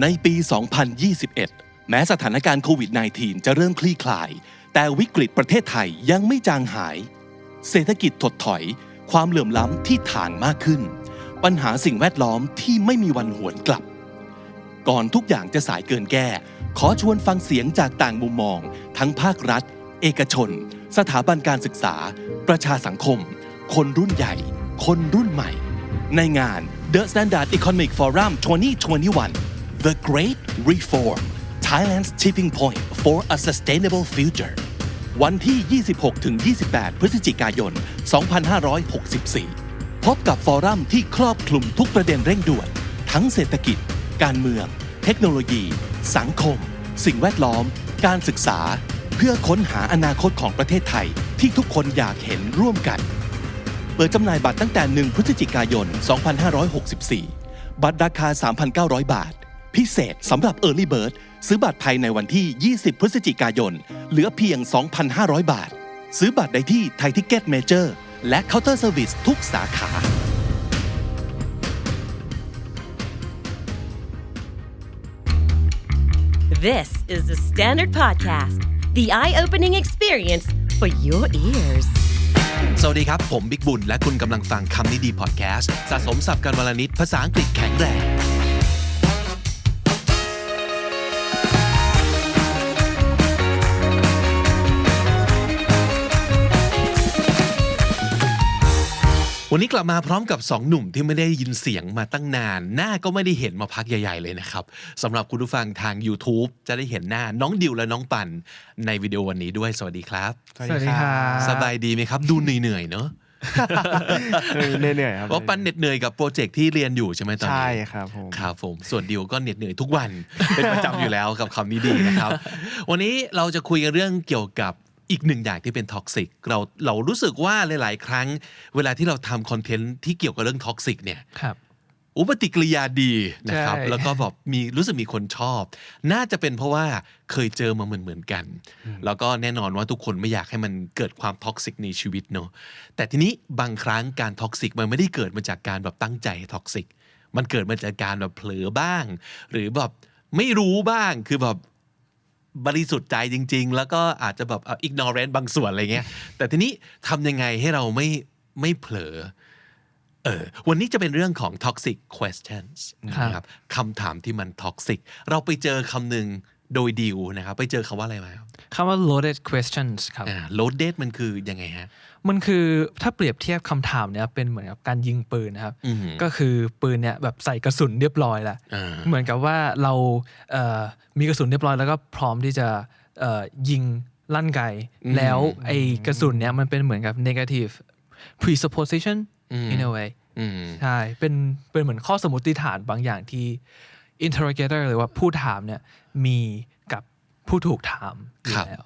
ในปี 2021 แม้สถานการณ์โควิด -19 จะเริ่มคลี่คลาย แต่วิกฤตประเทศไทยยังไม่จางหาย เศรษฐกิจถดถอย ความเหลื่อมล้ำที่ถ่างมากขึ้น ปัญหาสิ่งแวดล้อมที่ไม่มีวันหวนกลับ ก่อนทุกอย่างจะสายเกินแก้ ขอชวนฟังเสียงจากต่างมุมมอง ทั้งภาครัฐ เอกชน สถาบันการศึกษา ประชาสังคม คนรุ่นใหญ่ คนรุ่นใหม่ ในงาน The Standard Economic Forum 2021 The Great Reform Thailand's Tipping Point for a Sustainable Future วันที่ 26-28 พฤศจิกายน 2564 พบกับฟอรัมที่ครอบคลุมทุกประเด็นเร่งด่วน ทั้งเศรษฐกิจ การเมือง เทคโนโลยี สังคม สิ่งแวดล้อม การศึกษา เพื่อค้นหาอนาคตของประเทศไทยที่ทุกคนอยากเห็นร่วมกัน เปิดจำหน่ายบัตรตั้งแต่ 1 พฤศจิกายน 2564 บัตรราคา 3,900 บาท พิเศษสำหรับ Early Bird ซื้อบัตรภายในวันที่ 20 พฤศจิกายน เหลือเพียง 2,500 บาท ซื้อบัตรได้ที่ไทยทิกเก็ตเมเจอร์และเคาน์เตอร์เซอร์วิสทุกสาขา This is the Standard Podcast, the eye opening experience for your ears. สวัสดีครับ ผมบิ๊กบุญ และคุณกำลังฟังคำนี้ดีพอดแคสต์ สะสมสับกันวลนิดภาษาอังกฤษแข็งแรง วันนี้กลับมาพร้อมกับ 2 หนุ่มที่ไม่ได้ยินเสียงมาตั้งนาน หน้าก็ไม่ได้เห็นมาพักใหญ่ๆเลยนะครับสำหรับคุณผู้ฟังทาง YouTube จะได้เห็นหน้าน้องดิวและน้องปันในวิดีโอวันนี้ด้วย สวัสดีครับ สวัสดีครับสบายดีไหมครับ ดูเหนื่อยๆเนอะเหนื่อยๆครับเพราะปันเหน็ดเหนื่อยกับโปรเจกต์ที่เรียนอยู่ใช่ไหมตอนนี้ใช่ครับผมครับผมส่วนดิวก็เหน็ดเหนื่อยทุกวันเป็นประจำอยู่แล้วกับคำนี้ดีนะครับ วันนี้เราจะคุยกันเรื่องเกี่ยวกับ อีกหนึ่งอย่างที่เป็นท็อกซิกเราเรารู้สึกว่าหลาย ๆ ครั้ง เวลาที่เราทำคอนเทนต์ที่เกี่ยวกับเรื่องท็อกซิกเนี่ยครับอุปฏิกิริยาดีนะครับใช่แล้วก็แบบมีรู้สึกมีคนชอบ น่าจะเป็นเพราะว่าเคยเจอมาเหมือนเหมือนๆกัน แล้วก็แน่นอนว่าทุกคนไม่อยากให้มันเกิดความท็อกซิกในชีวิตเนอะแต่ทีนี้บางครั้งการท็อกซิกมันไม่ได้เกิดมาจากการแบบตั้งใจท็อกซิกมันเกิดมาจากการแบบเผลอบ้าง หรือแบบไม่รู้บ้างคือแบบ บริสุทธิ์ใจจริง ๆ แล้วก็อาจจะแบบอิกนอร์เรนบางส่วนอะไรเงี้ย แต่ทีนี้ทำยังไงให้เราไม่ไม่เผลอเออวันนี้จะเป็นเรื่องของ toxic questions ครับนะครับคำถามที่มัน toxic เราไปเจอคำหนึ่ง โดยดิวนะครับ ไปเจอคำว่าอะไรมาครับคำว่า loaded questions ครับ อ่า loaded มันคือยังไงฮะ มันคือถ้าเปรียบเทียบคำถามเนี้ยเป็นเหมือนกับการยิงปืนนะครับ อือหือ ก็คือปืนเนี้ยแบบใส่กระสุนเรียบร้อยแล้ว อ่า เหมือนกับว่าเราเอ่อมีกระสุนเรียบร้อยแล้วก็พร้อมที่จะเอ่อยิงลั่นไก แล้วไอ้กระสุนเนี้ยมันเป็นเหมือนกับ negative presupposition in a way อืม ใช่ เป็นเป็นเหมือนข้อสมมติฐานบางอย่างที่ interrogator หรือว่าผู้ถามเนี่ย มีกับผู้ถูกถามอคยู่รับ แล้ว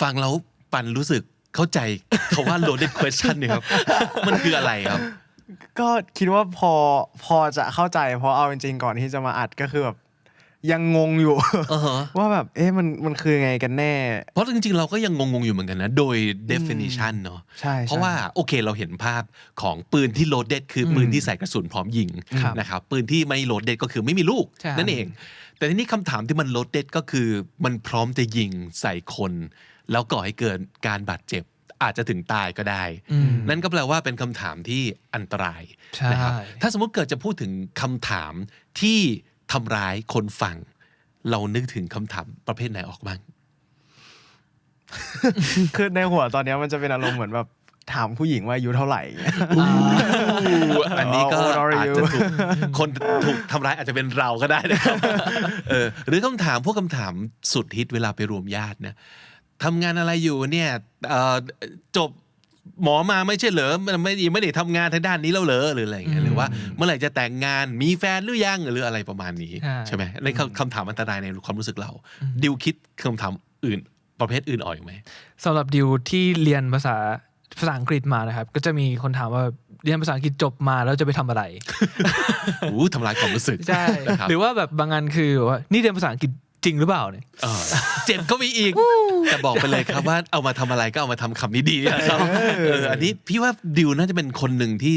ฟังแล้วปันรู้สึกเข้าใจคาว่า loaded question เนี่ยครับ มันคืออะไรครับ ก็คิดว่าพอพอจะเข้าใจเพราะเอาจริงๆก่อนที่จะมาอัดก็คือแบบ ยังงงอยู่ อ่าฮะว่าแบบเอ๊ะมันมันคือไงกันแน่ เพราะจริงๆ เราก็ยังงงๆอยู่เหมือนกันนะ โดย definition เนาะใช่ใช่เพราะว่าโอเคเราเห็นภาพของปืนที่ loaded คือปืนที่ใส่กระสุนพร้อมยิงครับ นะครับปืนที่ไม่ loaded ก็คือไม่มีลูก ใช่ นั่นเอง แต่ทีนี้คำถามที่มัน loaded ก็คือ มันพร้อมจะยิงใส่คน แล้วก่อให้เกิดการบาดเจ็บ อาจจะถึงตายก็ได้ อืม นั่นก็แปลว่าเป็นคำถามที่อันตรายใช่ นะครับ ถ้าสมมติเกิดจะพูดถึงคำถามที่ ทำร้ายคนฟัง เรานึกถึงคำถามประเภทไหนออกบ้าง คือในหัวตอนเนี้ยมันจะเป็นอารมณ์เหมือนแบบถามผู้หญิงว่าอายุเท่าไหร่ อันนี้ก็ How old are อาจ you? จะถูกคนถูกทำร้ายอาจจะเป็นเราก็ได้นะครับเออหรือคำถามพวกคำถามสุดฮิตเวลาไปรวมญาตินะทำงานอะไรอยู่เนี่ยเอ่อจบ หมอมาไม่ใช่เหรอไม่ไม่ไม่ได้ทำงานทางด้านนี้แล้วเหรอหรืออะไรอย่างเงี้ยหรือว่าเมื่อไหร่จะแต่งงานมีแฟนหรือยังหรืออะไรประมาณนี้ ใช่ ใช่ไหมในคำคำถามอันตรายในความรู้สึกเรา ดิวคิดคำถามอื่น ประเภทอื่นออกอีกไหม สำหรับดิวที่เรียนภาษาภาษาอังกฤษมานะครับ ก็จะมีคนถามว่าเรียนภาษาอังกฤษจบมาแล้วจะไปทำอะไร อู้ทำลายความรู้สึกใช่ นะครับหรือว่าแบบบางอันคือแบบว่านี่เรียนภาษาอังกฤษจริงหรือเปล่าเนี่ย เออเจ็บก็มีอีก แต่บอกไปเลยครับว่าเอามาทำอะไรก็เอามาทำคำนี้ดีนะครับเอออันนี้พี่ว่าดิวน่าจะเป็นคนหนึ่งที่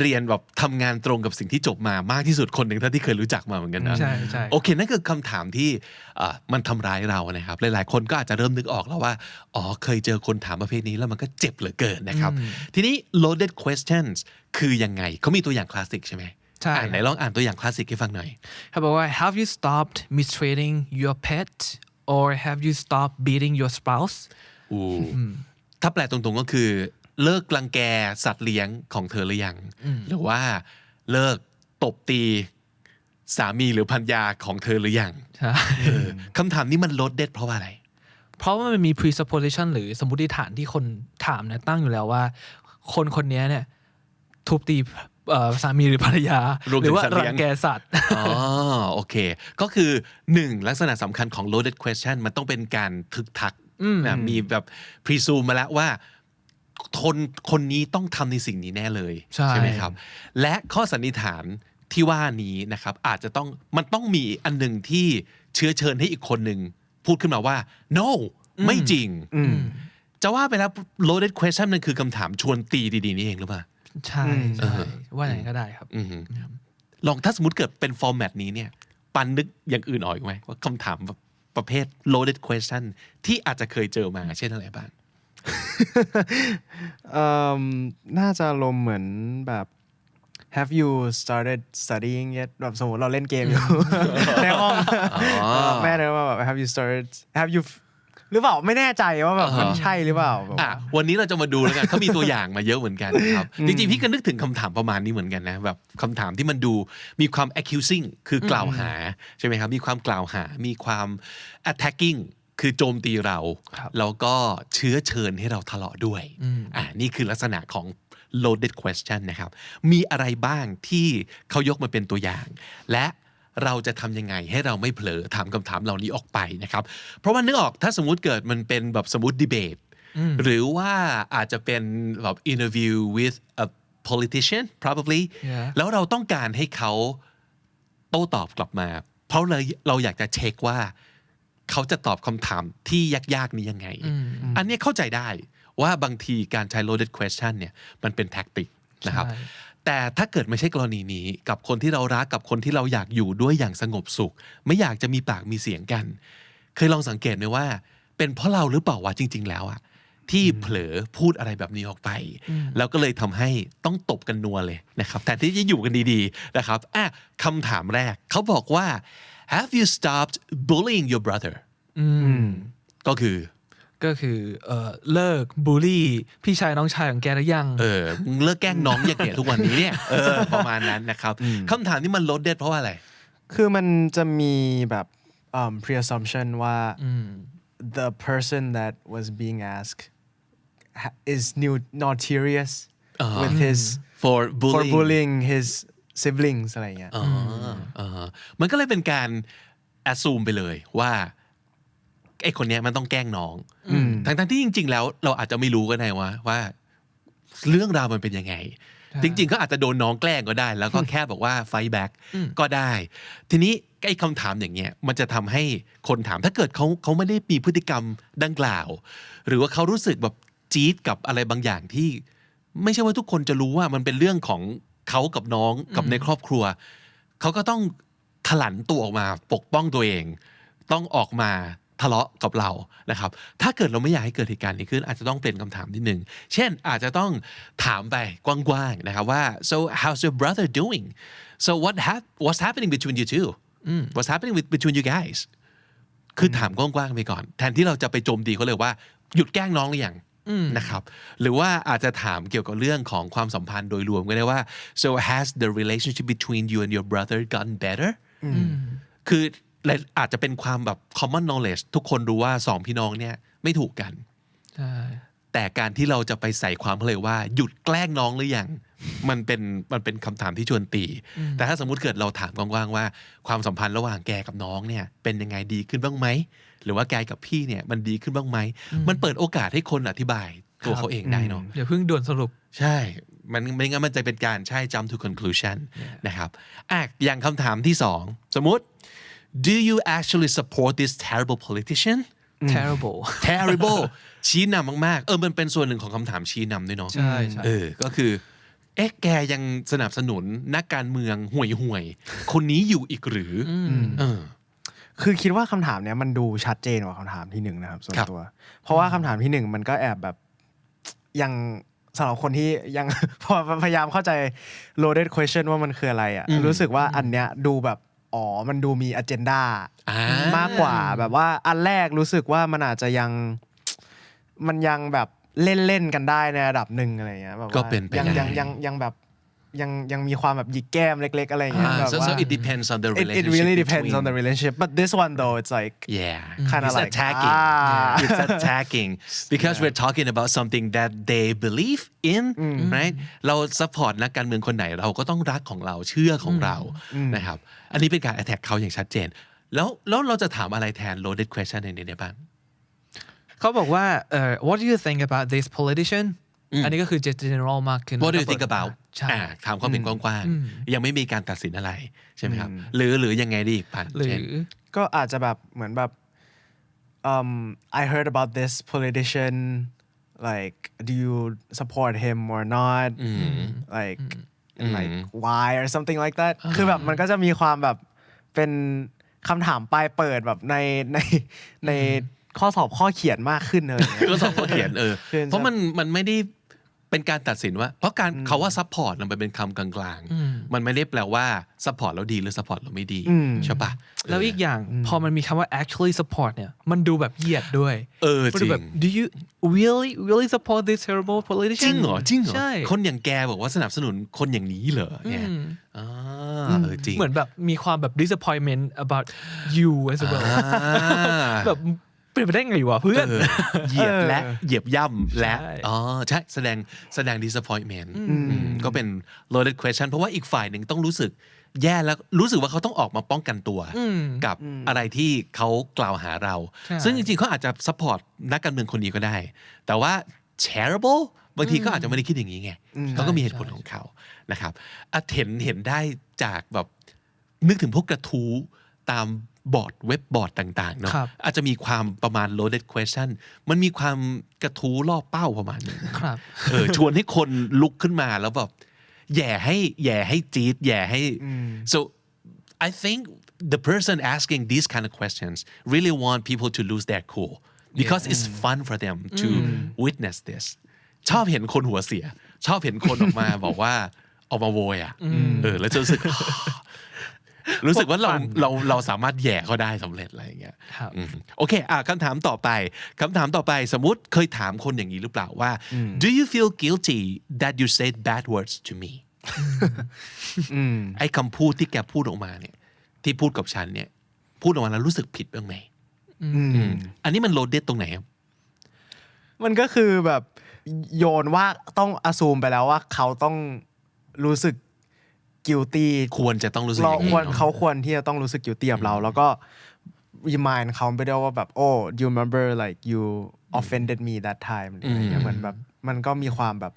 เรียนแบบทำงานตรงกับสิ่งที่จบมามากที่สุดคนหนึ่งเท่าที่เคยรู้จักมาเหมือนกันนะ ใช่ใช่ โอเคนั่นคือคำถามที่เอ่อมันทำร้ายเรานะครับ หลายๆ คนก็อาจจะเริ่มนึกออกแล้วว่า อ๋อเคยเจอคนถามประเภทนี้แล้วมันก็เจ็บเหลือเกินนะครับ ทีนี้ loaded questions คือยังไงเขามีตัวอย่างคลาสสิกใช่ไหมใช่ อะไหนลองอ่านตัวอย่างคลาสสิกให้ฟังหน่อยเขาบอกว่า have you stopped mistreating your pet or have you stopped beating your spouse อูถ้าแปลตรงๆก็คือ เลิกรังแกสัตว์เลี้ยงของเธอหรือยัง หรือว่าเลิกตบตีสามีหรือพันยาของเธอหรือยังใช่เออคำถามนี้มันลดเด็ดเพราะว่าอะไร เพราะว่ามันมี presupposition หรือสมมติฐานที่คนถามเนี่ยตั้งอยู่แล้วว่า คนคนนี้เนี่ยทุบตีเอ่อ สามีหรือภรรยารวมหถึรืงว่าสัตว์เลี้รัยง งแกสัตว์ อ๋อโอเค ก็คือหนึ่งลักษณะสำคัญของ loaded question มันต้องเป็นการทึกทักนะมีแบบ presume มาแล้วว่าคนคนนี้ต้องทำในสิ่งนี้แน่เลยใช่ไหมครับ และข้อสันนิษฐานที่ว่านี้นะครับ อาจจะต้องมันต้องมีอันหนึ่งที่เชื้อเชิญให้อีกคนหนึ่งพูดขึ้นมาว่า no ไม่จริง จะว่าไปแล้ว loaded question มันคือคำถามชวนตีดีๆนี่เองหรือเปล่า ใช่ใช่ว่าอย่างนั้นก็ได้ครับ อืมลองถ้าสมมติเกิดเป็นฟอร์แมตนี้เนี่ย ปันนึกอย่างอื่นออกอีกไหมว่าคำถามประเภท loaded question ที่อาจจะเคยเจอมาเช่นอะไรบ้าง เอิ่มน่าจะลมณ์เหมือนแบบ have you started studying yet แบบสมมติเราเล่นเกมอยู่ ในห้องแม่เลยว่าแบบ have you started have you หรือเปล่าไม่แน่ใจว่าแบบมันใช่หรือเปล่าแบบอะวันนี้เราจะมาดูแล้วกันเขามีตัวอย่างมาเยอะเหมือนกันนะครับจริงๆพี่ก็นึกถึงคำถามประมาณนี้เหมือนกันนะแบบคำถามที่มันดูมีความ accusing คือกล่าวหาใช่ไหมครับมีความกล่าวหา มีความ attacking คือโจมตีเราครับแล้วก็เชื้อเชิญให้เราทะเลาะด้วยอ่านี่คือลักษณะของ loaded question นะครับ มีอะไรบ้างที่เขายกมาเป็นตัวอย่าง และ เราจะทำยังไงให้เราไม่เผลอถามคำถามเหล่านี้ออกไปนะครับ เพราะว่านึกออกถ้าสมมุติเกิดมันเป็นแบบสมมติดีเบตหรือว่าอาจจะเป็นแบบ interview with a politician probably Yeah. แล้วเราต้องการให้เขาโต้ตอบกลับมา เพราะเลยเราอยากจะเช็คว่า เขาจะตอบคำถามที่ยากๆ นี้ยังไง อันเนี้ยเข้าใจได้ว่าบางทีการใช้ loaded question เนี่ยมันเป็นแท็กติกนะครับใช่ แต่ถ้าเกิดไม่ใช่กรณีนี้กับคนที่เรารักกับคนที่เราอยากอยู่ด้วยอย่างสงบสุข ไม่อยากจะมีปากมีเสียงกัน เคยลองสังเกตไหมว่า เป็นเพราะเราหรือเปล่าว่าจริง ๆ แล้วอะที่เผลอพูดอะไรแบบนี้ออกไป แล้วก็เลยทำให้ต้องตบกันนัวเลยนะครับแต่ที่จะอยู่กันดีๆนะครับอะคำถามแรกเขาบอกว่า have you stopped bullying your brother ก็คือ ก็คือเอ่อเลิกบูลลี่ พี่ชายน้องชายของแกหรือยัง เออมึงเลิกแกล้งน้องอย่างเงี้ยทุกวันนี้เนี่ยเออประมาณนั้นนะครับคำถามที่มันลดเด็ดเพราะว่าอะไร คือมันจะมีแบบเอิ่ม pre-assumption ว่า the person that was being asked ha- is new notorious with his for for bullying bullying his siblings อะไรอย่างเงี้ยอ๋ออ่าฮะมันก็เลยเป็นการ assume ไปเลยว่า ไอ้คนเนี้ยมันต้องแกล้งน้องทั้งๆที่จริง ๆ แล้วเราอาจจะไม่รู้ก็ได้ว่าว่า เรื่องราวมันเป็นยังไง จริง ๆ ก็อาจจะโดนน้องแกล้งก็ได้ แล้วก็แค่บอกว่าไฟแบ็กก็ได้ ทีนี้ไอ้คำถามอย่างเงี้ยมันจะทำให้คนถามถ้าเกิดเขาเขาไม่ได้มีพฤติกรรมดังกล่าว หรือว่าเขารู้สึกแบบจี๊ดกับอะไรบางอย่างที่ ไม่ใช่ว่าทุกคนจะรู้ว่ามันเป็นเรื่องของเขากับน้องกับในครอบครัว เขาก็ต้องขลันตัวออกมาปกป้องตัวเอง ต้องออกมา ทะเลาะกับเรานะครับ ถ้าเกิดเราไม่อยากให้เกิดเหตุการณ์นี้ขึ้น อาจจะต้องเปลี่ยนคำถามนิดหนึ่งเช่นอาจจะต้องถามไปกว้างๆนะครับว่า so how's your brother doing so what hap- what's happening between you two what's happening with between you guys คือถามกว้างๆไปก่อน แทนที่เราจะไปโจมตีเขาเลยว่า หยุดแกล้งน้องหรือยังนะครับหรือว่าอาจจะถามเกี่ยวกับเรื่องของความสัมพันธ์โดยรวมก็ได้ว่า so has the relationship between you and your brother gotten better คือและ อาจจะเป็นความแบบ common knowledge ทุกคนรู้ว่าสองพี่น้องเนี่ยไม่ถูกกันใช่แต่การที่เราจะไปใส่ความเขาเลยว่า หยุดแกล้งน้องหรือยังมันเป็นมันเป็นคำถามที่ชวนตี แต่ถ้าสมมุติเกิดเราถามกว้างๆว่า ความสัมพันธ์ระหว่างแกกับน้องเนี่ยเป็นยังไงดีขึ้นบ้างไหมหรือว่าแกกับพี่เนี่ยมันดีขึ้นบ้างไหมมันเปิดโอกาสให้คนอธิบายตัวเขาเองได้เนาะอย่าเพิ่งด่วนสรุปใช่ มันไม่งั้นมันจะเป็นการใช่ jump to conclusion นะครับอะอย่างคำถามที่สองสมมุติ do you actually support this terrible politician terrible terrible ชี้นำมากๆ เออ มันเป็นส่วนหนึ่งของคำถามชี้นำด้วยเนาะ ใช่ใช่เออ ก็คือ เอ๊ะ แกยังสนับสนุนนักการเมืองห่วยห่วยๆคนนี้อยู่อีกหรืออเออ คือคิดว่าคำถามเนี้ยมันดูชัดเจนกว่าคำถามที่หนึ่งนะครับส่วนครับตัว เพราะว่าคำถามที่หนึ่งมันก็แอบแบบยังสำหรับคนที่ยังพอพยายามเข้าใจ loaded question ว่ามันคืออะไรอะอืมรู้สึกว่าอันเนี้ยดูแบบ อ๋อ มันดูมี agenda อ่ามมากกว่าแบบว่าอันแรกรู้สึกว่ามันอาจจะยังมันยังแบบเล่นเล่นๆกันได้ในระดับหนึ่งอะไรเงี้ยแบบว่าก็เป็นไปยังได้ ยังยังยังแบบ ยังยังมีความแบบหยิกแก้มเล็กๆอะไรเงี้ยอ่าแบบ so ว่า so it depends on the it, relationship it really depends between- on the relationship but this one though it's like Yeah, Kinda it's like, attacking. ah. It's attacking because we're talking about something that they believe in, right? เรา support นักการเมืองคนไหนเราก็ต้องรักของเราเชื่อของเรานะครับ อันนี้เป็นการ attack เขาอย่างชัดเจน แล้วแล้วเราจะถามอะไรแทน loaded question ในนี้ได้บ้าง เขาบอกว่าเอ่อ what do you think about this politician อันนี้ก็คือ general มากขึ้น What do you แล้วก็ think about ใช่อ่า ถามความเป็นกว้างๆ ยังไม่มีการตัดสินอะไรใช่ไหมครับ หรือหรือยังไงดีอีกปันหรืเช่นอก็อาจจะแบบเหมือนแบบ um I heard about this politician like do you support him or not like and like why or something like that คือแบบมันก็จะมีความแบบเป็นคำถามปลายเปิดแบบในในในข้อสอบข้อเขียนมากขึ้นเลยก็สอบเขาเขียนเออเชิญเพราะมันมันไม่ได้ เป็นการตัดสินว่า เพราะการเขาว่าซัพพอร์ตมันเป็นคำกลางๆ มันไม่ได้แปลว่าซัพพอร์ตแล้วดีหรือซัพพอร์ตแล้วไม่ดีใช่ปะแล้วอีกอย่างพอมันมีคำว่า actually support เนี่ยมันดูแบบเหยียดด้วยเออมันดูแบบจริง do you really really support this terrible politician จริงเหรอจริงเหรอใช่คนอย่างแกบอกว่าสนับสนุนคนอย่างนี้เหรอเนี่ยอ่าเออจริงเหมือนแบบมีความแบบ disappointment about you as well อ่าแบบ เป็นไปได้ไงวะเพื่อนเออเหยียดและเหยียบย่ำและใช่อ๋อใช่แสดงแสดง disappointment อืมก็เป็น loaded question เพราะว่าอีกฝ่ายหนึ่งต้องรู้สึกแย่แล้วรู้สึกว่าเขาต้องออกมาป้องกันตัว กับอะไรที่เขากล่าวหาเราใช่ซึ่งจริงๆเขาอาจจะ support นักการเมืองคนนี้ก็ได้ แต่ว่า terrible บางทีก็อาจจะไม่ได้คิดอย่างนี้ไงเขาก็มีเหตุผลของเขานะครับอะเห็นเห็นได้จากแบบนึกถึงพวกกระทู้ ตามบอร์ดเว็บบอร์ดต่างๆเนาะครับ อาจจะมีความประมาณ loaded question มันมีความกระทู้ล่อเป้าประมาณหนึง ครับ เออชวนให้คนลุกขึ้นมาแล้วแบบแย่ให้แย่ให้จี๊ดแย่ให้ so I think the person asking these kind of questions really want people to lose their cool because it's fun for them to witness this ชอบเห็นคนหัวเสีย ชอบเห็นคนออกมา บอกว่าออกมาโวยอะเออแล้วจะรู้สึก รู้สึกว่าเราเราเราสามารถแย่เขาได้สำเร็จอะไรอย่างเงี้ยครับอืมโอเคอะคำถามต่อไปคำถามต่อไปสมมติเคยถามคนอย่างนี้หรือเปล่าว่า do you feel guilty that you said bad words to me ไอ้คำพูดที่แกพูดออกมาเนี่ย ที่พูดกับฉันเนี่ย พูดออกมาแล้วรู้สึกผิดบ้างไหมอืมอันนี้มันโลดเด็ดตรงไหนครับมันก็คือแบบโยนว่าต้องอ s ซูมไปแล้วว่าเขาต้องรู้สึก guilty ควรจะต้องรู้สึกอเราย่างนี้ควรเนอะเขาควรที่จะต้องรู้สึก guilty กับเรา แล้วก็ remind เขาไปด้วยว่าแบบ โอ้ you remember like you offended me that time อะไรอย่างเงี้ยเหมือนแบบมันก็มีความแบบ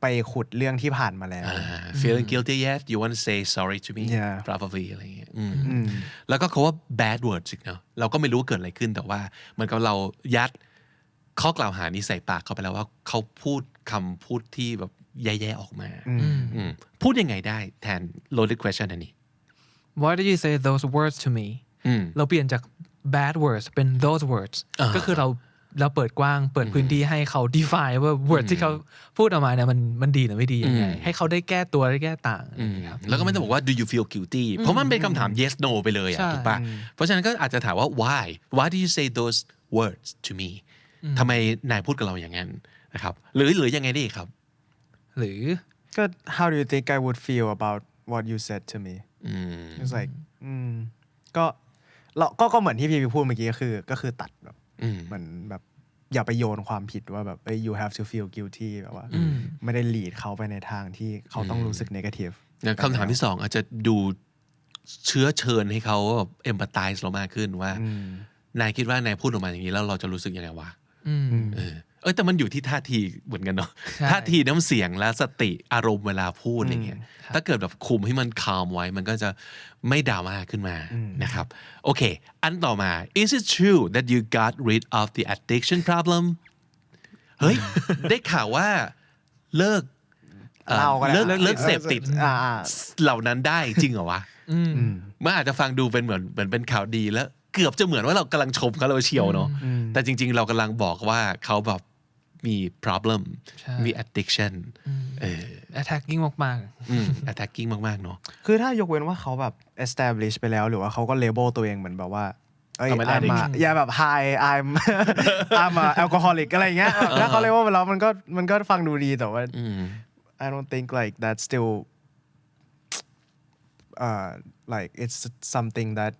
ไปขุดเรื่องที่ผ่านมาแล้ว อ่า feeling guilty yet you want to say sorry to me Yeah. probably อะไรอย่างเงี้ยอืมแล้วก็เขาว่า bad words อีกเนาะเราก็ไม่รู้ว่าเกิดอะไรขึ้นแต่ว่าเหมือนกับเรายัดข้อกล่าวหานี้ใส่ปากเขาไปแล้วว่าเขาพูดคำพูดที่แบบ แย่ๆออกมาอืมพูดยังไงได้แทน loaded question อันนี้ why did you say those words to me เราเปลี่ยนจาก bad words เป็น those words อ่า ก็คือเราเราเปิดกว้างเปิดพื้นที่ให้เขา define ว่า word ที่เขาพูดออกมาเนี่ยมันมันดีหรือไม่ดียังไงให้เขาได้แก้ตัวได้แก้ต่างครับ แล้วก็ไม่ต้องบอกว่า do you feel guilty เพราะมันเป็นคำถาม yes no ไปเลยอะใช่ ถูกปะเพราะฉะนั้นก็อาจจะถามว่า why why do you say those words to me ทำไมนายพูดกับเราอย่างนั้นนะครับ หรือหรือยังไงได้อีกครับ หรือก็ how do you think I would feel about what you said to me it's like อืมก็เราก็ก็เหมือนที่พี่พีพูดเมื่อกี้ก็คือ ก็คือตัดแบบเหมือนแบบอย่าไปโยนความผิดว่าแบบเอ้ย you have to feel guilty แบบว่า ไม่ได้ lead เขาไปในทางที่เขาต้องรู้สึก negative อย่างคำถามที่สองอาจจะดูเชื้อเชิญให้เขาเอมพัตไตส์เรามากขึ้นว่า นายคิดว่านายพูดออกมาอย่างนี้แล้วเราจะรู้สึกยังไงวะเออ เอยแต่มันอยู่ที่ท่าทีเหมือนกันเนาะใช่ท่าทีน้ำเสียงและสติอารมณ์เวลาพูดอะไรเงี้ยถ้าเกิดแบบคุมให้มันคามไว้มันก็จะไม่ดราม่าขึ้นมานะครับโอเค อันต่อมา is it true that you got rid of the addiction problem เฮ้ย ได้ข่าวว่าเลิกอ่อเหล้าก็ได้เลิกเลิกเสพติดอ่าอ่าเหล่านั้นได้จริงเหรอวะอืมมันอาจจะฟังดูเป็นเหมือนเหมือนเป็นข่าวดีแล้วเกือบจะเหมือนว่าเรากำลังชมเขาเราเชียวเนาะแต่จริง ๆ เรากำลังบอกว่าเขาแบบ มี problem ใช่มี addiction เออ attacking มากอืม attacking มากๆเนาะคือถ้ายกเว้นว่าเขาแบบ establish ไปแล้ว หรือว่าเขาก็ label ตัวเองเหมือนแบบว่าเอ้ย I'm an I'm addict a อย่าแบบ hi I'm I'm a alcoholic อะไรอย่างเงี้ยแบบถ้าเขา label ไปแล้วมันก็มันก็ฟังดูดีแต่ว่าอืม I don't think like that's still uh like it's something that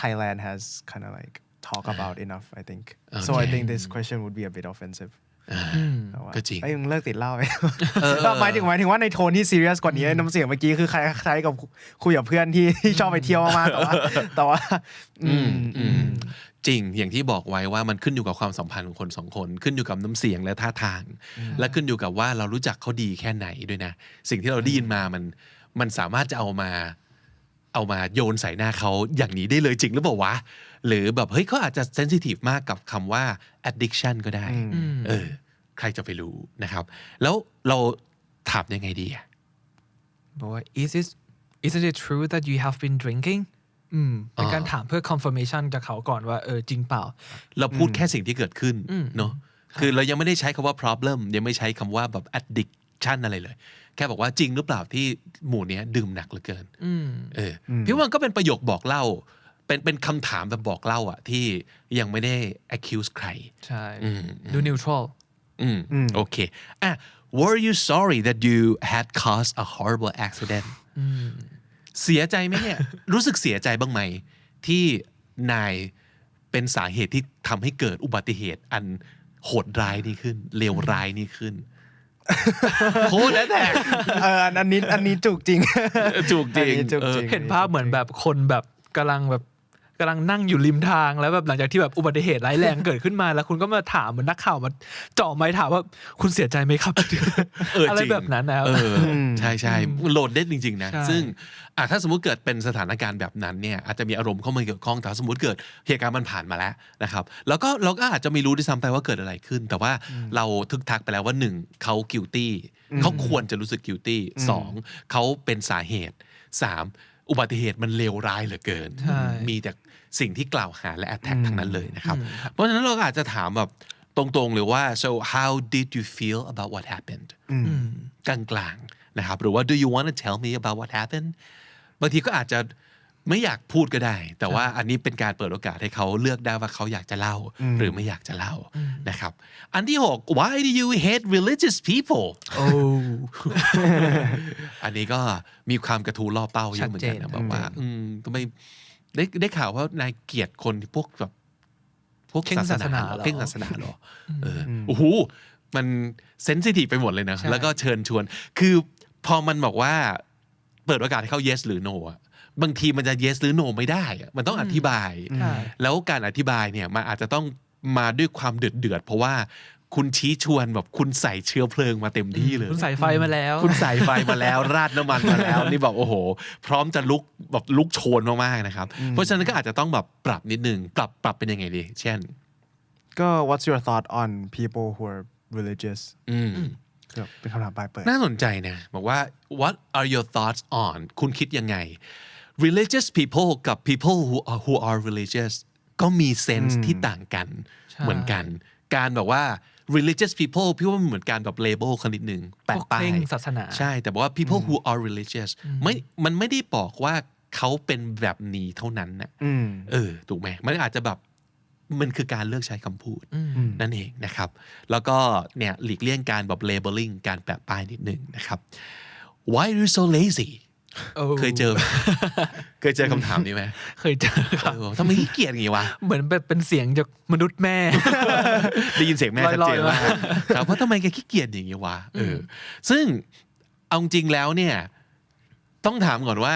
Thailand has kind of like talk about enough I think so I Okay. think this question would be a bit offensive แต่ว่า ก็จริงไอ้ยมึงเลิกติดเหล้าไปก็หมายถึงหมายถึงว่าในโทนที่ serious กว่านี้น้ำเสียงเมื่อกี้คือใครใช้กับคุยกับเพื่อนที่ที่ชอบไปเที่ยวมากๆแต่ว่าแต่ว่าอืมอืมจริงอย่างที่บอกไว้ว่ามันขึ้นอยู่กับความสัมพันธ์ของคนสองคน ขึ้นอยู่กับน้ำเสียงและท่าทาง และขึ้นอยู่กับว่าเรารู้จักเขาดีแค่ไหนด้วยนะ สิ่งที่เราได้ยินมามันมันสามารถจะเอามา เอามาโยนใส่หน้าเขาอย่างนี้ได้เลยจริงหรือเปล่าวะ หรือแบบเฮ้ยเขาอาจจะเซนซิทีฟมากกับคำว่า addiction ก็ได้ เออ ใครจะไปรู้นะครับ แล้วเราถามยังไงดีอะๆบอกว่า is it isn't it true that you have been drinking อืมเป็นการถามเพื่อ confirmation จากเขาก่อนว่าเออจริงเปล่า เราพูดแค่สิ่งที่เกิดขึ้นเนาะคือเรายังไม่ได้ใช้คำว่า problem ยังไม่ใช้คำว่าแบบ addiction อะไรเลย แค่บอกว่าจริงหรือเปล่าที่หมู่เนี้ยดื่มหนักเหลือเกินเอออพี่ว่ามันก็เป็นประโยคบอกเล่า เป็นเป็นคำถามแบบบอกเล่าอะที่ยังไม่ได้ accuse ใคร ใช่ดู neutral อืมโอเคอะ were you sorry that you had caused a horrible accident เสียใจไหมเนี่ย รู้สึกเสียใจบ้างไหม ที่นายเป็นสาเหตุที่ทำให้เกิดอุบัติเหตุอันโหดร้ายนี้ขึ้นเลวร้ายนี้ขึ้น โคตรแท้เอออันอันนี้อันนี้จุกจริง จุกจริงอันนี้จุกเออจริง เห็นภาพเหมือนแบบคนแบบกำลังแบบ กำลังนั่งอยู่ริมทางแล้วแบบหลังจากที่แบบอุบัติเหตุร้ายแรงเกิดขึ้นมา แล้วคุณก็มาถามเหมือนนักข่าวมาเจ่อไม้ถามว่าคุณเสียใจไหมครับเอออะไรจริงแบบนั้นนะครับเออใช่ใช่โหลดเด็ดจริงๆนะใช่ซึ่งอะถ้าสมมุติเกิดเป็นสถานการณ์แบบนั้นเนี่ยอาจจะมีอารมณ์เข้ามาเกี่ยวข้องแต่สมมติเกิดเหตุการณ์มันผ่านมาแล้วนะครับ แล้วก็เราก็อาจจะไม่รู้ด้วยซ้ำไปว่าเกิดอะไรขึ้น แต่ว่าเราทึกทักไปแล้วว่าหนึ่งเขา guilty เขาควรจะรู้สึก guilty สองเขาเป็นสาเหตุสามอุบัติเหตุมันเลวร้ายเหลือเกินใช่มีแต่ สิ่งที่กล่าวหาและ attack ทั้งนั้นเลยนะครับ เพราะฉะนั้นเราก็อาจจะถามแบบตรงๆเลยว่า so how did you feel about what happened กลางๆนะครับหรือว่า do you want to tell me about what happened บางทีก็อาจจะไม่อยากพูดก็ได้ แต่ว่าอันนี้เป็นการเปิดโอกาสให้เขาเลือกได้ว่าเขาอยากจะเล่า หรือไม่อยากจะเล่านะครับ อันที่หก why do you hate religious people โอ้อันนี้ก็มีความกระทู้ล่อเป้าเยอะเหมือนกันชัดเจนะนแบบว่าอืมทำไม ได้ได้ข่าวว่านายเกลียดคนที่พวกแบบพวกเข่งศาสศาสนานาเหรอเหรอเพ่งศาสนาเหรอเอออโอ้โหมันเซนซิทีฟไปหมดเลยนะใช่แล้วก็เชิญชวน คือพอมันบอกว่า เปิดโอกาสให้เขา yes หรือ no อะบางทีมันจะ yes หรือ no ไม่ได้อะมันต้องอธิบายใช่แล้วการอธิบายเนี่ยมันอาจจะต้องมาด้วยความเดือดเดือดๆเพราะว่า คุณชี้ชวนแบบคุณใส่เชื้อเพลิงมาเต็มที่เลย คุณใส่ไฟมาแล้ว คุณใส่ไฟมาแล้ว ราดน้ำมันมาแล้ว นี่แบบโอ้โห พร้อมจะลุกแบบลุกโชนมากๆนะครับ เพราะฉะนั้นก็อาจจะต้องแบบปรับนิดนึง ปรับปรับเป็นยังไงดี เช่น ก็ what's your thought on people who are religious อืมคือเป็นคำถามปลายเปิด น่าสนใจนะ บอกว่า what are your thoughts on คุณคิดยังไง religious people กับ people who are who are religious ก็มีเซนส์ที่ต่างกันใช่เหมือนกัน การแบบว่า religious people พี่ว่ามันเหมือนการแบบ label คนิดหนึ่งแปะพวกป้าเคร่ยงศาสนา ใช่ แต่บอกว่า people who are religious ไม่มันไม่ได้บอกว่าเขาเป็นแบบนี้เท่านั้นนะอืมเออ ถูกไหมมันอาจจะแบบมันคือการเลือกใช้คำพูด นั่นเองนะครับ แล้วก็เนี่ยหลีกเลี่ยงการแบบ labeling การแปะป้ายนิดนึงนะครับ why are you so lazy โอ้ เคยเจอ เคยเจอคำถามนี้ไหมเคยเจอครับเออทำไมขี้เกียจอย่างงี้วะ เหมือนแบบเป็นเสียงจากมนุษย์แม่ ได้ยินเสียงแม่ชัดเจนลอยๆมากครับว่าทำไมแกขี้เกียจอย่างนี้วะเอออ ซึ่งเอาจริงแล้วเนี่ย ต้องถามก่อนว่า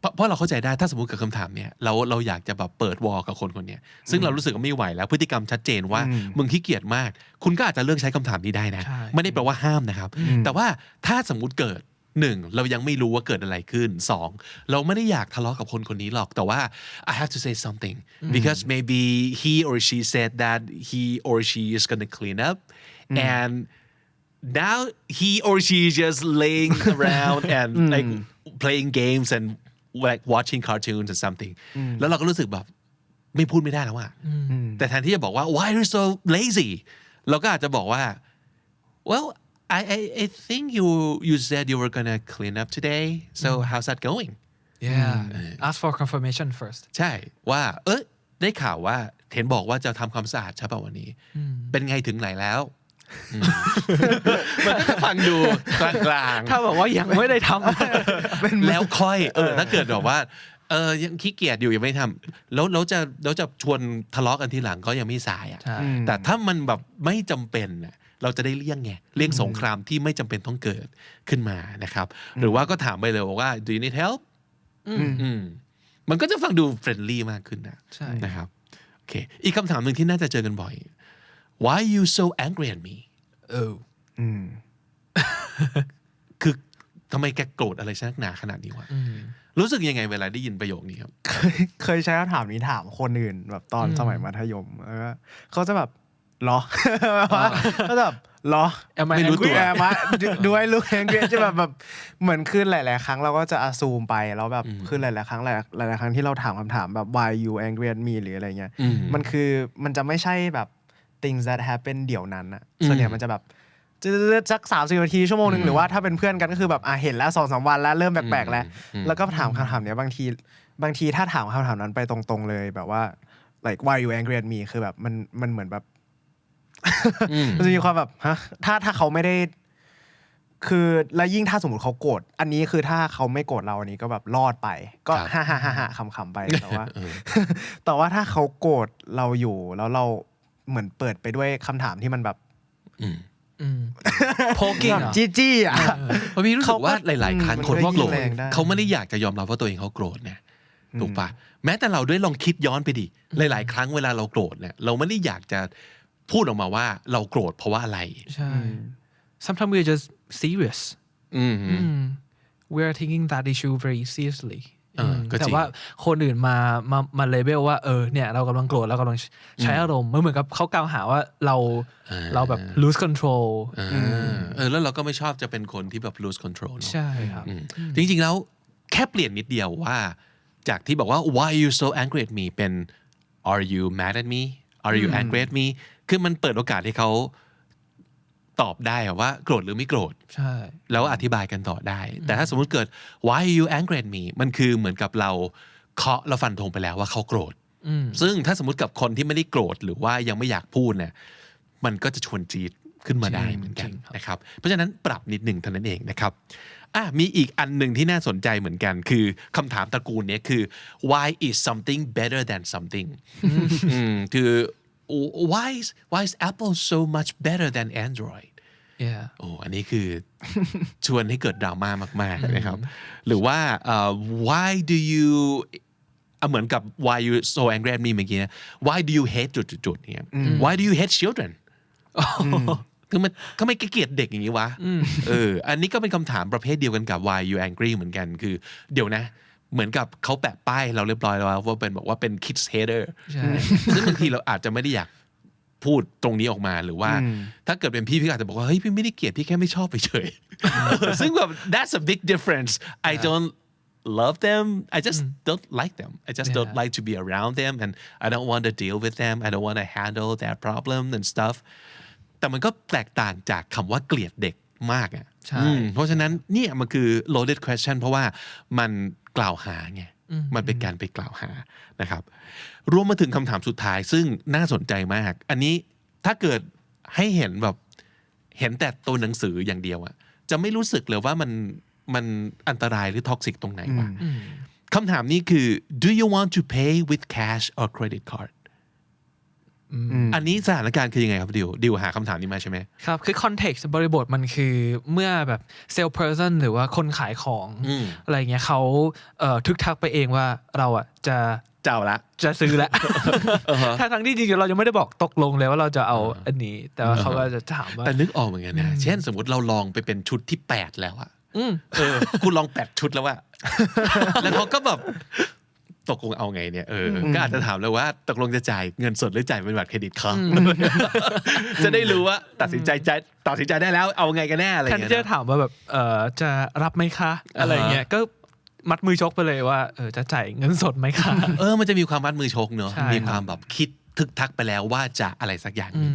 เพราะเพราะเราเข้าใจได้ถ้าสมมติเกิดคำถามเนี่ยเราเราอยากจะแบบเปิดวอลกับคนคนเนี้ยซึ่งเรารู้สึกว่าไม่ไหวแล้วพฤติกรรมชัดเจนว่ามึงขี้เกียจมาก คุณก็อาจจะเลือกใช้คำถามนี้ได้นะใช่ไม่ได้แปลว่าห้ามนะครับ แต่ว่าถ้าสมมุติเกิด หนึ่งเรายังไม่รู้ว่าเกิดอะไรขึ้นสองเราไม่ได้อยากทะเลาะกับคนคนนี้หรอก แต่ว่า I have to say something because maybe he or she said that he or she is gonna clean up and now he or she just laying around and like playing games and like watching cartoons or something แล้วเราก็รู้สึกแบบไม่พูดไม่ได้แล้วอะแต่แทนที่จะบอกว่า why are you so lazy เราก็อาจจะบอกว่า well I I I think you you said you were gonna clean up today so how's that going yeah ask for confirmation first ใช่ว่า เอ้ยได้ข่าวว่าเห็นบอกว่าจะทำความสะอาดใช่ป่ะวันนี้ เป็นไงถึงไหนแล้วอืมมันก็จะฟังดูกลางๆถ้าบอกว่ายังไม่ได้ทำแล้วค่อยเออถ้าเกิดแบบว่าเออยังขี้เกียจอยู่ยังไม่ทำแล้วแล้วจะแล้วจะชวนทะเลาะกันทีหลังก็ยังไม่สายอะใช่แต่ถ้ามันแบบไม่จำเป็นน่ะ เราจะได้เลี่ยงไงเลี่ยงสงครามที่ไม่จำเป็นต้องเกิดขึ้นมานะครับ หรือว่าก็ถามไปเลยบอกว่า do you need help อืมมันก็จะฟังดูเฟรนลี่มากขึ้นนะใช่นะครับโอเคอีกคำถามหนึ่งที่น่าจะเจอกันบ่อย why you so angry at me เออคือทำไมแกโกรธอะไรฉันนักหนาขนาดนี้วะรู้สึกยังไงเวลาได้ยินประโยคนี้ครับเคยเคยใช้คำถามนี้ถามคนอื่น แบบตอนสมัยมัธยมแล้วก็เขาจะแบบเหรอก็จะแบบเหรอ Am I ไม่รู้ angry? ตัวแอมะดูไอ้ลูกแองเกรจะแบบแบบเหมือนขึ้นหลาย ๆ ครั้งเราก็จะอ s ซูมไปแล้วแบบขึ้นหลาย ๆ ครั้งหลายหลาย ๆ ครั้งที่เราถามคำถามแบบ why you angry at me หรืออะไรเงี้ยอืมมันคือมันจะไม่ใช่แบบ things that happen เดี๋ยวนั้นอะส่วนใหญ่มันจะแบบจะสักสามสิบนาทีชั่วโมงหนึ่งหรือว่าถ้าเป็นเพื่อนกันก็คือแบบอะเห็นแล้วสองสามวันแล้วเริ่มแปลกๆแล้ว แล้วก็ถามคำถามเนี้ยบางทีบางทีถ้าถามคำถามนั้นไปตรง ๆ เลยแบบว่า like why you angry at me คือแบบมันมันเหมือนแบบ มันจะมีความแบบฮะถ้าถ้าเขาไม่ได้ คือแล้วยิ่งถ้าสมมติเขาโกรธอันนี้คือถ้าเขาไม่โกรธเราอันนี้ก็แบบรอดไป ก็ครับ ฮ่าฮ่าฮ่าฮ่าขำๆไปแต่ว่า แต่ว่าถ้าเขาโกรธเราอยู่แล้วเราเหมือนเปิดไปด้วยคำถามที่มันแบบอืมอืม poking แบบเหรอจี้จี้อะ เพราะพี่รู้สึกว่าเขาก็หลาย ๆ ครั้งอืมคนที่โกรธมันก็ยิ่งแรงได้ เขาไม่ได้อยากจะยอมรับว่าตัวเองเขาโกรธเนี่ยถูกปะแม้แต่เราด้วยลองคิดย้อนไปดิหลาย ๆ ครั้งเวลาเราโกรธเนี่ยเราไม่ได้อยากจะ พูดออกมาว่าเราโกรธเพราะว่าอะไร ใช่ sometimes we're just serious อืม we are taking that issue very seriously เออก็จริง แต่ว่าคนอื่นมามามาเลเบลว่าเออเนี่ยเรากำลังโกรธเรากำลังใช้อารมณ์มันเหมือนกับเขากล่าวหาว่าเราเราแบบ lose control เออเออแล้วเราก็ไม่ชอบจะเป็นคนที่แบบ lose control เนอะ ใช่ครับ อืมจริงๆ แล้วแค่เปลี่ยนนิดเดียวว่า จากที่บอกว่า why are you so angry at me เป็น are you mad at me are you angry at me คือมันเปิดโอกาสให้เขาตอบได้อะว่าโกรธหรือไม่โกรธใช่ แล้วอธิบายกันต่อได้ แต่ถ้าสมมุติเกิด why are you angry at me มันคือเหมือนกับเราเคาะแล้วฟันธงไปแล้วว่าเขาโกรธซึ่งถ้าสมมติกับคนที่ไม่ได้โกรธหรือว่ายังไม่อยากพูดเนี่ยมันก็จะชวนจีดขึ้นมาได้เหมือนกันนะครับเพราะฉะนั้นปรับนิดหนึ่งเท่านั้นเองนะครับอะมีอีกอันหนึ่งที่น่าสนใจเหมือนกัน คือคำถามตระกูลเนี้ยคือ why is something better than something อืมคือ why is why is Apple so much better than Android yeah โอ้อันนี้คือชวนให้เกิดดราม่ามากๆนะครับ หรือว่าเอ่อ why do you อะเหมือนกับ why you so angry at me เมื่อกี้นะ why do you hate จุดๆๆเนี่ย why do you hate children คือมันทำไมแกเกลียดเด็กอย่างนี้วะเออ อันนี้ก็เป็นคำถามประเภทเดียวกันกับ why you angry เหมือนกัน คือ เดี๋ยวนะ เหมือนกับเขาแปะป้ายเราเรียบร้อยแล้วว่าเป็นบอกว่าเป็น kids hater ใช่ซึ่งบางทีเราอาจจะไม่ได้อยากพูดตรงนี้ออกมาหรือว่า ถ้าเกิดเป็นพี่พี่ก็อาจจะบอกว่าเฮ้ยพี่ไม่ได้เกลียดพี่แค่ไม่ชอบไปเฉยๆซึ่งแบบ that's a big difference I don't love them I just don't like them I just don't Yeah. like to be around them and I don't want to deal with them I don't want to handle their problem and stuff แต่มันก็แตกต่างจากคำว่าเกลียดเด็กมากอะใช่อืมเพราะฉะนั้นเนี่ยมันคือ loaded question เพราะว่ามัน กล่าวหาไงมันเป็นการไปกล่าวหานะครับ รวมมาถึงคำถามสุดท้ายซึ่งน่าสนใจมาก อันนี้ถ้าเกิดให้เห็นแบบเห็นแต่ตัวหนังสืออย่างเดียวอะจะไม่รู้สึกเลยว่ามันมันอันตรายหรือท็อกซิกตรงไหนวะคำถามนี้คือ do you want to pay with cash or credit card อันนี้สถานการณ์คือยังไงครับดิวดิวหาคำถามนี้มาใช่ไหมครับ คือ context บริบทมันคือเมื่อแบบ sales person หรือว่าคนขายของอืมอะไรเงี้ยเขาเอ่อทึกทักไปเองว่าเราอะจะเจ้าละจะซื้อแล้วถ้าทั้งที่จริงๆเรายังไม่ได้บอกตกลงเลยว่าเราจะเอาอันนี้ แต่ว่าเขาก็จะถามว่าแต่นึกออกเหมือนกันนะเช่นสมมติเราลองไปเป็นชุดที่8แล้วอะอืมเออคุณลอง8ชุดแล้วอะแล้วเขาก็แบบ ตกลงเอาไงเนี่ยเอออก็อาจจะถามเลยว่าตกลงจะจ่ายเงินสดหรือจ่ายเป็นบัตรเครดิตครับจะได้รู้ว่าตัดสินใจใจตัดสินใจได้แล้วเอาไงกันแน่อะไรอแทย่านงที่เงี้ยจะนะถามว่าแบบเออจะรับไหมคะ อะไรเงี้ยก็มัดมือชกไปเลยว่าเออจะจ่ายเงินสดไหมคะเออมันจะมีความมัดมือชกเนอะใช่มีความแบบคิดทึกทักไปแล้วว่าจะอะไรสักอย่างหนึ่ง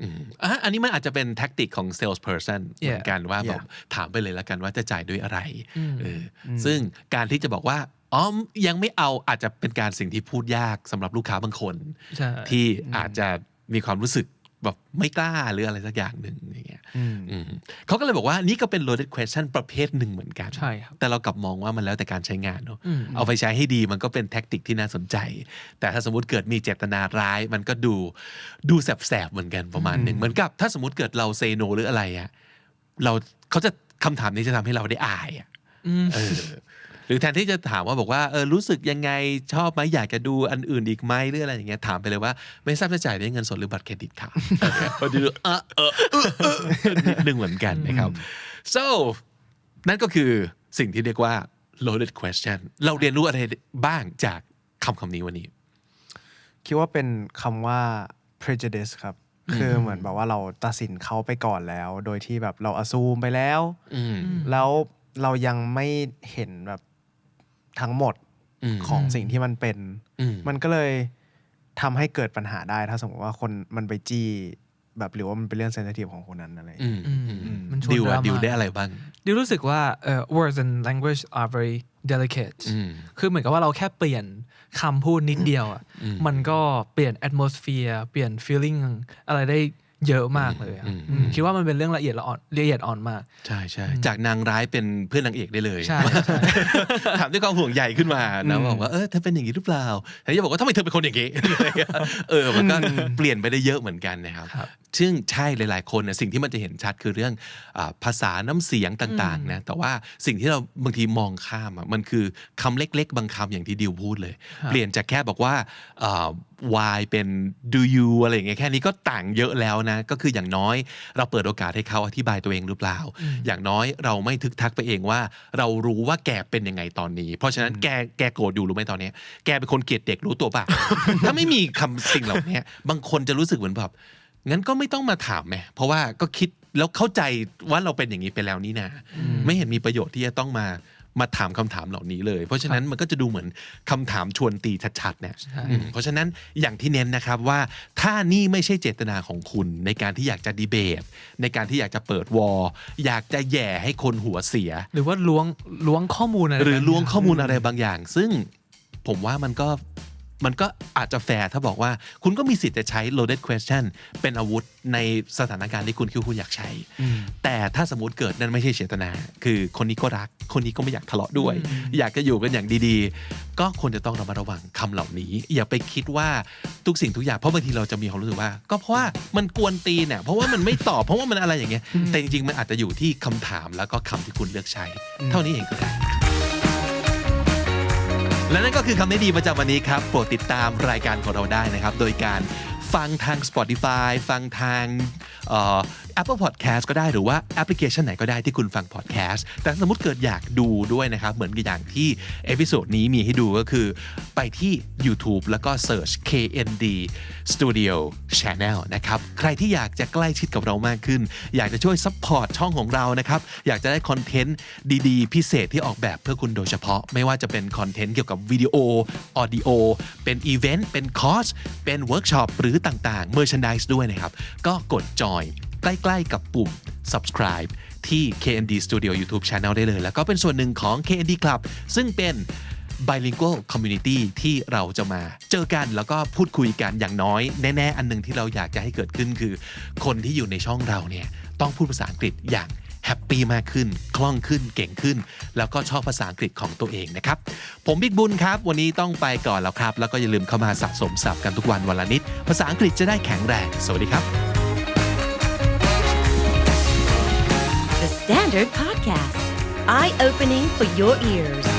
อืมอะอันนี้มันอาจจะเป็นแท็กติกของ salesperson เหมือนกันว่าแบบถามไปเลยแล้วกันว่าจะจ่ายด้วยอะไรเอออซึ่งการที่จะบอกว่า อ๋อยังไม่เอาอาจจะเป็นการสิ่งที่พูดยากสำหรับลูกค้าบางคนใช่ที่อาจจะมีความรู้สึกแบบไม่กล้าหรืออะไรสักอย่างหนึ่งอย่างเงี้ยอืมเขาก็เลยบอกว่านี่ก็เป็น loaded question ประเภทหนึ่งเหมือนกัน ใช่ครับ แต่เรากลับมองว่ามันแล้วแต่การใช้งานเนอะอืมเอาไปใช้ให้ดีมันก็เป็นแท็กติกที่น่าสนใจ แต่ถ้าสมมติเกิดมีเจตนาร้าย มันก็ดูดูแสบๆเหมือนกันประมาณหนึ่ง เหมือนกับ ถ้าสมมติเกิดเราเซโนหรืออะไรอะเราเขาจะคำถามนี้จะทำให้เราได้อายอะเออ หรือแทนที่จะถามว่าบอกว่าเออรู้สึกยังไงชอบไหมอยากจะดูอันอื่นอีกไหมหรืออะไรอย่างเงี้ยถามไปเลยว่าไม่ทราบจะจ่ายด้วยเงินสดหรือบัตรเครดิตค่ะพอดีดูเออเออเออเออนิดนึงเหมือนกันนะครับ so นั่นก็คือสิ่งที่เรียกว่า loaded question เราเรียนรู้อะไรบ้างจากคำคำนี้วันนี้ คิดว่าเป็นคำว่า prejudice ครับ คือเหมือนแบบว่าเราตัดสินเขาไปก่อนแล้ว โดยที่แบบเราอ s ซูมไปแล้วอืมแล้วเรายังไม่เห็นแบบ ทั้งหมดอืมของสิ่งที่มันเป็นอืมมันก็เลยทำให้เกิดปัญหาได้ถ้าสมมติว่าคนมันไปจี้แบบหรือว่ามันเป็นเรื่องเซนซิทีฟของคนนั้นอะไรอย่างอืเงี้ยมอืมมันชวนดิวดอะราม่าดิวได้อะไรบ้างดิวรู้สึกว่าเอ่อ words and language are very delicate อืมคือเหมือนกับว่าเราแค่เปลี่ยนคำพูดนิดเดียวอะมันก็เปลี่ยน atmosphere เปลี่ยน feeling อะไรได้ เยอะมากเลยอะอืมอืม คิดว่ามันเป็นเรื่องละเอียดละอ่อนละเอียดอ่อนมาก ใช่ใช่จากนางร้ายเป็นเพื่อนนางเอกได้เลยใช่ใช่ถามด้วยความห่วงใยขึ้นมานะบอกว่าเออเธอเป็นอย่างนี้หรือเปล่าแต่จะบอกว่าทำไมเธอเป็นคนอย่างนี้ เออมันก็เปลี่ยนไปได้เยอะเหมือนกันนะครับครับ ซึ่งใช่หลาย ๆ คนเนี่ยสิ่งที่มันจะเห็นชัดคือเรื่องอาภาษาน้ำเสียงต่าง ๆ นะ แต่ว่าสิ่งที่เราบางทีมองข้ามอะมันคือคำเล็ก ๆ บางคำอย่างที่ดิวพูดเลย เปลี่ยนจากแค่บอกว่าอ่า why เป็น do you อะไรอย่างเงี้ยแค่นี้ก็ต่างเยอะแล้วนะ ก็คืออย่างน้อยเราเปิดโอกาสให้เขาอธิบายตัวเองหรือเปล่า อย่างน้อยเราไม่ทึกทักไปเองว่า เรารู้ว่าแกเป็นยังไงตอนนี้ เพราะฉะนั้นแกแกโกรธอยู่รู้ไหมตอนเนี้ยแกเป็นคนเกลียดเด็กรู้ตัวป่ะถ้าไม่มีคำสิ่งเหล่านี้บางคนจะรู้สึกเหมือนแบบ งั้นก็ไม่ต้องมาถามไหมเพราะว่าก็คิดแล้วเข้าใจว่าเราเป็นอย่างนี้ไปแล้วนี่นะไม่เห็นมีประโยชน์ที่จะต้องมามาถามคำถามเหล่านี้เลย เพราะฉะนั้นมันก็จะดูเหมือนคำถามชวนตีชัดๆเนี่ยอืมเพราะฉะนั้นอย่างที่เน้นนะครับว่าถ้านี่ไม่ใช่เจตนาของคุณในการที่อยากจะดีเบต ในการที่อยากจะเปิดวอลอยากจะแย่ให้คนหัวเสีย หรือว่าล้วงล้วงข้อมูลอะไรหรือล้วงบาย่าข้อมูลอะไรบางอย่าง ซึ่งผมว่ามันก็ มันก็อาจจะแฟร์ถ้าบอกว่าคุณก็มีสิทธิ์จะใช้ loaded question เป็นอาวุธในสถานการณ์ที่คุณคิดว่าคุณอยากใช้ แต่ถ้าสมมติเกิดนั่นไม่ใช่เจตนา คือคนนี้ก็รัก คนนี้ก็ไม่อยากทะเลาะด้วย อยากจะอยู่กันอย่างดีๆ ก็ควรจะต้องระมัดระวังคำเหล่านี้ อย่าไปคิดว่าทุกสิ่งทุกอย่างเพราะบางทีเราจะมีความรู้สึกว่า ก็เพราะว่ามันกวนตีนเนี่ยเพราะว่ามันไม่ตอบเพราะว่ามันอะไรอย่างเงี้ยแต่จริงๆมันอาจจะอยู่ที่คำถามแล้วก็คำที่คุณเลือกใช้ เท่านี้เองก็ได้ และนั่นก็คือคำนิ้ดีประจำวันนี้ครับ โปรดติดตามรายการของเราได้นะครับ โดยการฟังทาง Spotify ฟังทางเอ่อ Apple Podcast ก็ได้หรือว่าแอปพลิเคชันไหนก็ได้ที่คุณฟัง podcast แต่สมมติเกิดอยากดูด้วยนะครับ เหมือนกับอย่างที่เอพิโซดนี้มีให้ดูก็คือ ไปที่ YouTube แล้วก็ search KND Studio Channel นะครับ ใครที่อยากจะใกล้ชิดกับเรามากขึ้น อยากจะช่วยซัพพอร์ตช่องของเรานะครับ อยากจะได้คอนเทนต์ดีๆ พิเศษที่ออกแบบเพื่อคุณโดยเฉพาะ ไม่ว่าจะเป็นคอนเทนต์เกี่ยวกับวิดีโอ ออดิโอ เป็นอีเวนต์ เป็นคอร์ส เป็นเวิร์กช็อปหรือต่างๆ merchandise ด้วยนะครับ ก็กดจอยใกล้ๆกับปุ่ม subscribe ที่ KND Studio YouTube Channel ได้เลย แล้วก็เป็นส่วนหนึ่งของ KND Club ซึ่งเป็น bilingual community ที่เราจะมาเจอกันแล้วก็พูดคุยกันอย่างน้อยแน่ๆ อันหนึ่งที่เราอยากจะให้เกิดขึ้นคือ คนที่อยู่ในช่องเราเนี่ยต้องพูดภาษาอังกฤษอย่างแฮปปี้มากขึ้น คล่องขึ้นเก่งขึ้น แล้วก็ชอบภาษาอังกฤษของตัวเองนะครับ ผมบิ๊กบุญครับ วันนี้ต้องไปก่อนแล้วครับ แล้วก็อย่าลืมเข้ามาสะสมศัพท์กันทุกวันวันละนิด ภาษาอังกฤษจะได้แข็งแรง สวัสดีครับ Standard Podcast, eye opening for your ears.